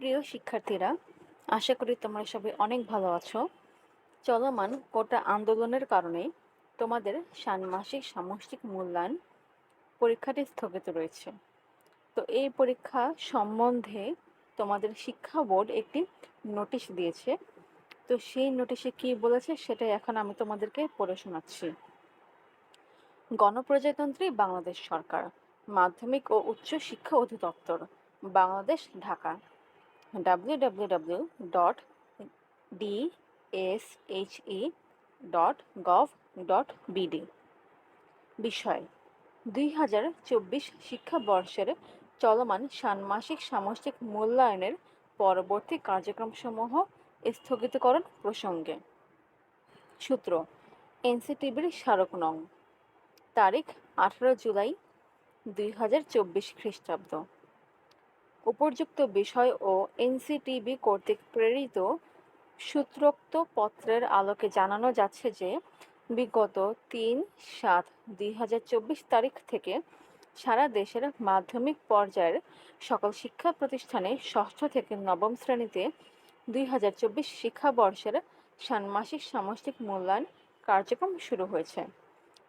প্রিয় শিক্ষার্থীরা, আশা করি তোমরা সবাই অনেক ভালো আছো। চলমান কোটা আন্দোলনের কারণে তোমাদের ষান্মাসিক সামষ্টিক মূল্যায়ন পরীক্ষাটি স্থগিত রয়েছে। তো এই পরীক্ষা সম্বন্ধে তোমাদের শিক্ষা বোর্ড একটি নোটিশ দিয়েছে। তো সেই নোটিশে কি বলেছে সেটাই এখন আমি তোমাদেরকে পড়ে শোনাচ্ছি। গণপ্রজাতন্ত্রী বাংলাদেশ সরকার, মাধ্যমিক ও উচ্চ শিক্ষা অধিদপ্তর, Bangladesh, Dhaka. W dot dot gov dot বিষয়, দুই হাজার চব্বিশ শিক্ষাবর্ষের চলমান ষান্মাসিক সামষ্টিক মূল্যায়নের পরবর্তী কার্যক্রমসমূহ স্থগিতকরণ প্রসঙ্গে। সূত্র, এনসিটিভির স্মারক নং, তারিখ, আঠারো জুলাই দুই হাজার চব্বিশ খ্রিস্টাব্দ। উপর্যুক্ত বিষয় ও এনসিটিভি কর্তৃক প্রেরিত সূত্রোক্ত পত্রের আলোকে জানানো যাচ্ছে যে বিগত তিন সাত দুই তারিখ থেকে সারা দেশের মাধ্যমিক পর্যায়ের সকল শিক্ষা প্রতিষ্ঠানে ষষ্ঠ থেকে নবম শ্রেণীতে দুই হাজার চব্বিশ শিক্ষাবর্ষের ষান্মাসিক সামষ্টিক মূল্যায়ন কার্যক্রম শুরু হয়েছে।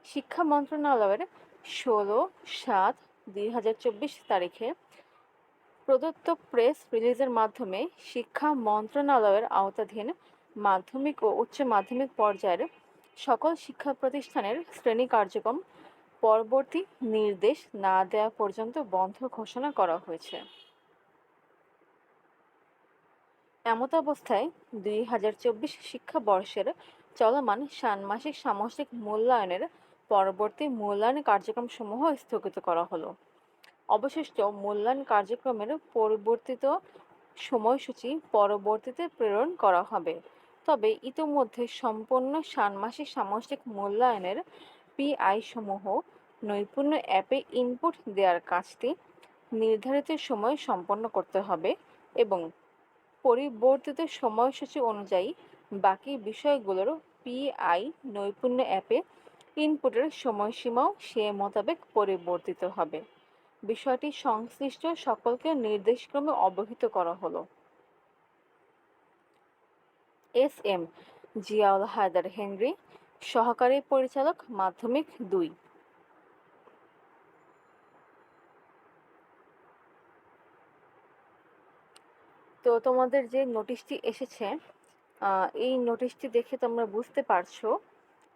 শিক্ষা মন্ত্রণালয়ের ষোলো সাত দুই তারিখে প্রদত্ত প্রেস রিলিজের মাধ্যমে শিক্ষা মন্ত্রণালয়ের আওতাধীন মাধ্যমিক ও উচ্চ মাধ্যমিক পর্যায়ের সকল শিক্ষা প্রতিষ্ঠানের শ্রেণি কার্যক্রম পরবর্তী নির্দেশ না দেওয়া পর্যন্ত বন্ধ ঘোষণা করা হয়েছে। এমতাবস্থায় দুই হাজার চব্বিশ শিক্ষাবর্ষের চলমান ষান্মাসিক সামষ্টিক মূল্যায়নের পরবর্তী মূল্যায়ন কার্যক্রমসমূহ স্থগিত করা হলো। অবশিষ্ট মূল্যায়ন কার্যক্রমের পরিবর্তিত সময়সূচি পরবর্তীতে প্রেরণ করা হবে। তবে ইতোমধ্যে সম্পন্ন ষান্মাসিক সামষ্টিক মূল্যায়নের পিআই সমূহ নৈপুণ্য অ্যাপে ইনপুট দেওয়ার কাজটি নির্ধারিত সময়ে সম্পন্ন করতে হবে এবং পরিবর্তিত সময়সূচি অনুযায়ী বাকি বিষয়গুলোর পিআই নৈপুণ্য অ্যাপে ইনপুটের সময়সীমাও সে মোতাবেক পরিবর্তিত হবে। বিষয়টি সংশ্লিষ্ট সকলকে নির্দেশক্রমে অবহিত করা হলো। S M Ziaul Haider Henry, সহকারী পরিচালক, মাধ্যমিক দুই। তো তোমাদের যে নোটিশটি এসেছে এই নোটিশটি দেখে তোমরা বুঝতে পারছ,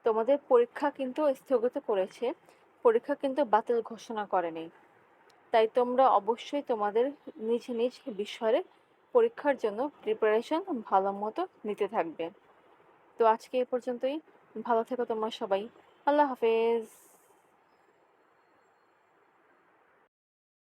তোমাদের পরীক্ষা কিন্তু স্থগিত করেছে, পরীক্ষা কিন্তু বাতিল ঘোষণা করেনি। তাই তোমরা অবশ্যই তোমাদের নিজ নিজ বিষয়ের পরীক্ষার জন্য প্রিপারেশন ভালো মতো নিতে থাকবে। তো আজকে এ পর্যন্তই। ভালো থেকো তোমরা সবাই। আল্লাহ হাফেজ।